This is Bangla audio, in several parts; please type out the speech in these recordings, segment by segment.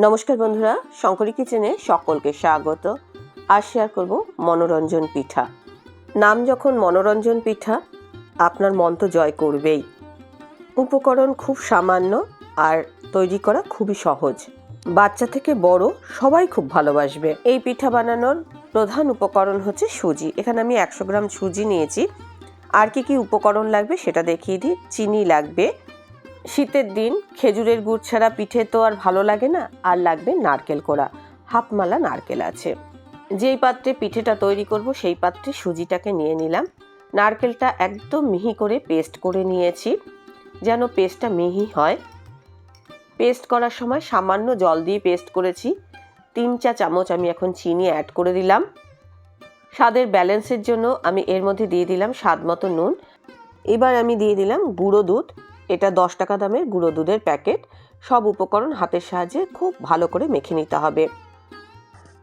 নমস্কার বন্ধুরা, শঙ্করী কিচেনে সকলকে স্বাগত। আর শেয়ার করব মনোরঞ্জন পিঠা। নাম যখন মনোরঞ্জন পিঠা, আপনার মন তো জয় করবেই। উপকরণ খুব সামান্য আর তৈরি করা খুবই সহজ। বাচ্চা থেকে বড় সবাই খুব ভালোবাসবে। এই পিঠা বানানোর প্রধান উপকরণ হচ্ছে সুজি। এখানে আমি একশো গ্রাম সুজি নিয়েছি। আর কি কি উপকরণ লাগবে সেটা দেখিয়ে দিই। চিনি লাগবে শীতের দিন খেজুরের গুড় ছাড়া পিঠে তো আর ভালো লাগে না, আর লাগবে নারকেল কোড়া। হাফমালা নারকেল আছে। যেই পাত্রে পিঠেটা তৈরি করব, সেই পাত্রে সুজিটাকে নিয়ে নিলাম। নারকেলটা একদম মিহি করে পেস্ট করে নিয়েছি, যেন পেস্টটা মিহি হয়। পেস্ট করার সময় সামান্য জল দিয়ে পেস্ট করেছি। তিন চা চামচ আমি এখন চিনি অ্যাড করে দিলাম। স্বাদের ব্যালেন্সের জন্য আমি এর মধ্যে দিয়ে দিলাম স্বাদ মতো নুন। এবার আমি দিয়ে দিলাম গুঁড়ো দুধ। এটা দশ টাকা দামের গুঁড়ো দুধের প্যাকেট। সব উপকরণ হাতের সাহায্যে খুব ভালো করে মেখে নিতে হবে।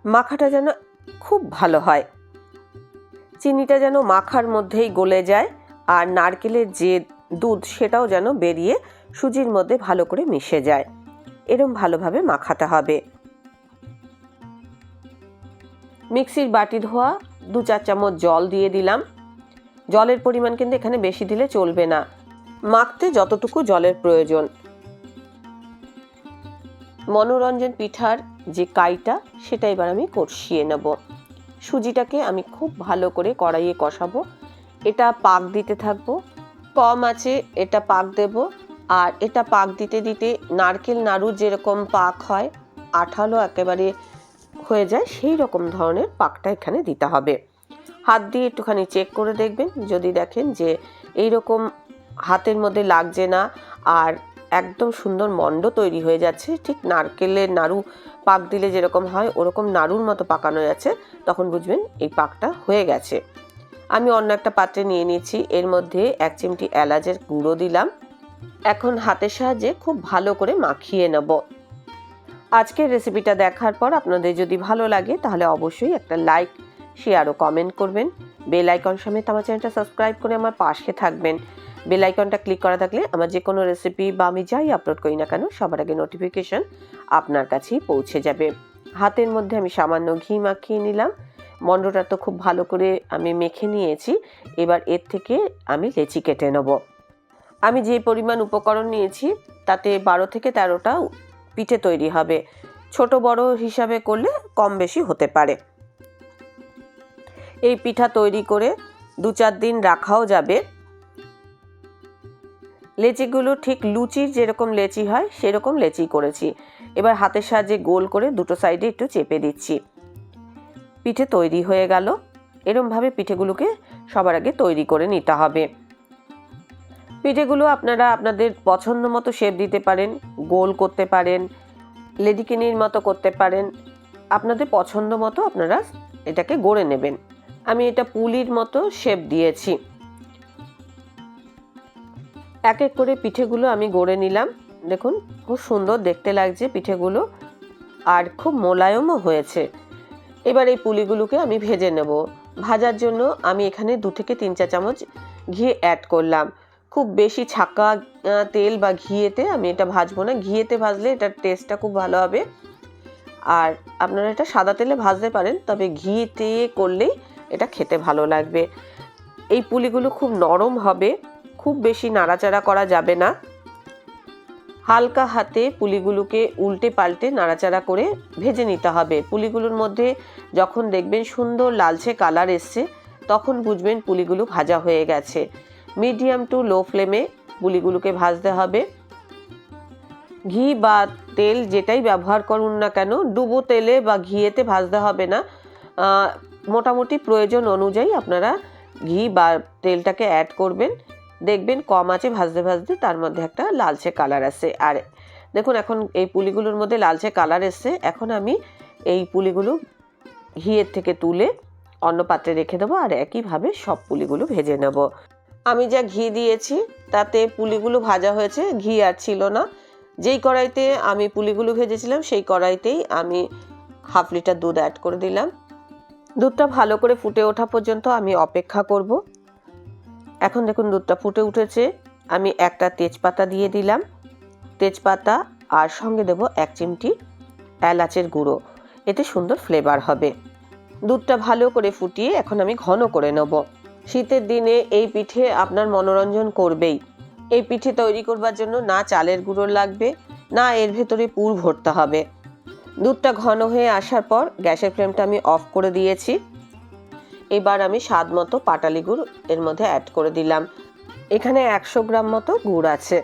মাখাটা যেন খুব ভালো হয়। চিনিটা যেন মাখার মধ্যেই গলে যায় আর নারকেলের যে দুধ সেটাও যেন বেরিয়ে সুজির মধ্যে ভালো করে মিশে যায়। এরম ভালোভাবে মাখাতে হবে। মিক্সির বাটি ধোয়া দু চার চামচ জল দিয়ে দিলাম। জলের পরিমাণ কিন্তু এখানে বেশি দিলে চলবে না। মাখতে যতটুকু জলের প্রয়োজন। মনোরঞ্জন পিঠার যে কাইটা, সেটা এবার আমি কষিয়ে নেব। সুজিটাকে আমি খুব ভালো করে কড়াইয়ে কষাবো। এটা পাক দিতে থাকব। কম আছে, এটা পাক দেব। আর এটা পাক দিতে দিতে নারকেল নাড়ু যেরকম পাক হয়, আঠালো একেবারে হয়ে যায়, সেই রকম ধরনের পাকটা এখানে দিতে হবে। হাত দিয়ে একটুখানি চেক করে দেখবেন। যদি দেখেন যে এই রকম হাতের মধ্যে লাগছে না আর একদম সুন্দর মণ্ড তৈরি হয়ে যাচ্ছে। ঠিক নারকেলের নাড়ু পাক দিলে যেরকম হয়, ওরকম নাড়ুর মতো পাকানো যাচ্ছে। তখন বুঝবেন এই পাকটা হয়ে গেছে। আমি অন্য একটা পাত্রে নিয়ে নিয়েছি। এর মধ্যে এক চিমটি এলাচের গুঁড়ো দিলাম। এখন হাতের সাহায্যে খুব ভালো করে মাখিয়ে নেব। আজকের রেসিপিটা দেখার পর আপনাদের যদি ভালো লাগে, তাহলে অবশ্যই একটা লাইক, শেয়ার ও কমেন্ট করবেন। বেল আইকন সমেত আমার চ্যানেলটা সাবস্ক্রাইব করে আমার পাশে থাকবেন। বেল আইকনটা ক্লিক করা থাকলে আমার যে কোনো রেসিপি বা আমি যাই আপলোড করি না কেন, সবার আগে নোটিফিকেশন আপনার কাছেই পৌঁছে যাবে। হাতের মধ্যে আমি সামান্য ঘি মাখিয়ে নিলাম। মন্ডটা তো খুব ভালো করে আমি মেখে নিয়েছি। এবার এর থেকে আমি লেচি কেটে নেব। আমি যে পরিমাণ উপকরণ নিয়েছি, তাতে বারো থেকে তেরোটা পিঠে তৈরি হবে। ছোট বড় হিসাবে করলে কম বেশি হতে পারে। এই পিঠা তৈরি করে দু চার দিন রাখাও যাবে। লেচিগুলো ঠিক লুচির যেরকম লেচি হয়, সেরকম লেচি করেছি। এবার হাতের সাহায্যে গোল করে দুটো সাইডে একটু চেপে দিচ্ছি। পিঠে তৈরি হয়ে গেল। এরমভাবে পিঠেগুলোকে সবার আগে তৈরি করে নিতে হবে। পিঠেগুলো আপনারা আপনাদের পছন্দ মতো শেপ দিতে পারেন, গোল করতে পারেন লেডিকেনির মতো করতে পারেন। আপনাদের পছন্দ মতো আপনারা এটাকে গড়ে নেবেন। আমি এটা পুলির মতো শেপ দিয়েছি। এক এক করে পিঠেগুলো আমি গড়ে নিলাম। দেখুন, খুব সুন্দর দেখতে লাগছে পিঠেগুলো। আর খুব মোলায়মও হয়েছে। এবার এই পুলিগুলোকে আমি ভেজে নেব। ভাজার জন্য আমি এখানে দু থেকে তিন চা চামচ ঘি অ্যাড করলাম। খুব বেশি ছাকা তেল বা ঘিয়েতে আমি এটা ভাজবো না। ঘিয়েতে ভাজলে এটার টেস্টটা খুব ভালো হবে। আর আপনারা এটা সাদা তেলে ভাজতে পারেন, তবে ঘিতে করলেই এটা খেতে ভালো লাগবে। এই পুলিগুলো খুব নরম হবে। খুব বেশি নাড়াচাড়া করা যাবে না। হালকা হাতে পুলিগুলোকে উল্টে পাল্টে নাড়াচাড়া করে ভেজে নিতে হবে। পুলিগুলোর মধ্যে যখন দেখবেন সুন্দর লালচে কালার এসছে, তখন বুঝবেন পুলিগুলো ভাজা হয়ে গেছে। মিডিয়াম টু লো ফ্লেমে পুলিগুলোকে ভাজতে হবে। ঘি বা তেল যেটাই ব্যবহার করুন না কেন, ডুবো তেলে বা ঘিয়েতে ভাজতে হবে না। মোটামুটি প্রয়োজন অনুযায়ী আপনারা ঘি বা তেলটাকে অ্যাড করবেন। দেখবেন কম আছে, ভাজতে ভাজতে তার মধ্যে একটা লালচে কালার আসে। আর দেখুন, এখন এই পুলিগুলোর মধ্যে লালচে কালার এসছে। এখন আমি এই পুলিগুলো ঘিয়ের থেকে তুলে অন্য পাত্রে রেখে দেবো আর একইভাবে সব পুলিগুলো ভেজে নেব। আমি যা ঘি দিয়েছি, তাতে পুলিগুলো ভাজা হয়েছে। ঘি আর ছিল না। যেই কড়াইতে আমি পুলিগুলো ভেজেছিলাম, সেই কড়াইতেই আমি হাফ লিটার দুধ অ্যাড করে দিলাম। দুধটা ভালো করে ফুটে ওঠা পর্যন্ত আমি অপেক্ষা করব। এখন দেখুন দুধটা ফুটে উঠেছে। আমি একটা তেজপাতা দিয়ে দিলাম। তেজপাতা আর সঙ্গে দেব এক চিমটি এলাচের গুঁড়ো। এতে সুন্দর ফ্লেভার হবে। দুধটা ভালো করে ফুটিয়ে এখন আমি ঘন করে নেব। শীতের দিনে এই পিঠে আপনার মনোরঞ্জন করবেই। এই পিঠে তৈরি করবার জন্য না চালের গুঁড়ো লাগবে, না এর ভেতরে পুর ভরতে হবে। দুধটা ঘন হয়ে আসার পর গ্যাসের ফ্লেমটা আমি অফ করে দিয়েছি। এবার আমি স্বাদ মতো পাটালি গুড় এর মধ্যে অ্যাড করে দিলাম। এখানে একশো গ্রাম মতো গুড় আছে।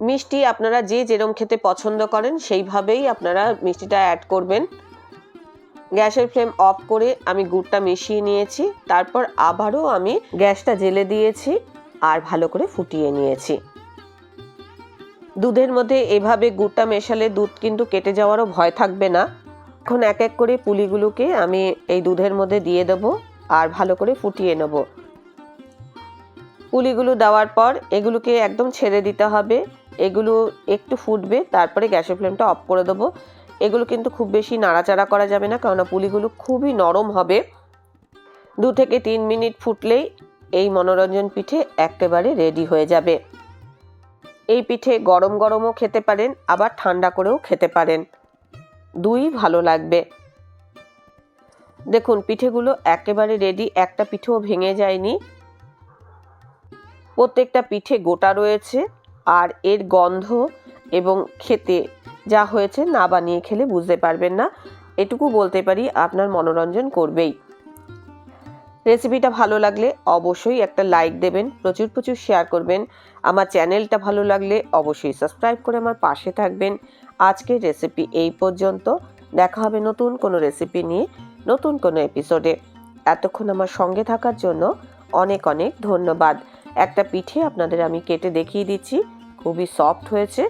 মিষ্টি আপনারা যে যেরম খেতে পছন্দ করেন, সেইভাবেই আপনারা মিষ্টিটা অ্যাড করবেন। গ্যাসের ফ্লেম অফ করে আমি গুড়টা মিশিয়ে নিয়েছি। তারপর আবারও আমি গ্যাসটা জেলে দিয়েছি আর ভালো করে ফুটিয়ে নিয়েছি। দুধের মধ্যে এভাবে গুড়টা মেশালে দুধ কিন্তু কেটে যাওয়ারও ভয় থাকবে না। এখন এক এক করে পুলিগুলোকে আমি এই দুধের মধ্যে দিয়ে দেব আর ভালো করে ফুটিয়ে নেব। পুলিগুলো দেওয়ার পর এগুলোকে একদম ছেড়ে দিতে হবে। এগুলো একটু ফুটবে, তারপরে গ্যাসের ফ্লেমটা অফ করে দেবো। এগুলো কিন্তু খুব বেশি নাড়াচাড়া করা যাবে না, কেননা পুলিগুলো খুবই নরম হবে। দু থেকে তিন মিনিট ফুটলেই এই মনোরঞ্জন পিঠে একেবারে রেডি হয়ে যাবে। এই পিঠে গরম গরমও খেতে পারেন, আবার ঠান্ডা করেও খেতে পারেন। দুই ভালো লাগবে। দেখুন, পিঠেগুলো একেবারে রেডি একটা পিঠেও ভেঙে যায়নি। প্রত্যেকটা পিঠে গোটা রয়েছে আর এর গন্ধ এবং খেতে যা হয়েছে না বানিয়ে খেলে বুঝতে পারবেন না। এটুকু বলতে পারি, আপনার মনোরঞ্জন করবেই। রেসিপিটা ভালো লাগলে অবশ্যই একটা লাইক দেবেন, প্রচুর প্রচুর শেয়ার করবেন। আমার চ্যানেলটা ভালো লাগলে অবশ্যই সাবস্ক্রাইব করে আমার পাশে থাকবেন। আজকের রেসিপি এই পর্যন্ত। দেখা হবে নতুন কোনো রেসিপি নিয়ে নতুন কোনো এপিসোডে এতক্ষণ আমার সঙ্গে থাকার জন্য অনেক অনেক ধন্যবাদ। একটা পিঠে আপনাদের আমি কেটে দেখিয়ে দিচ্ছি। খুবই সফট হয়েছে।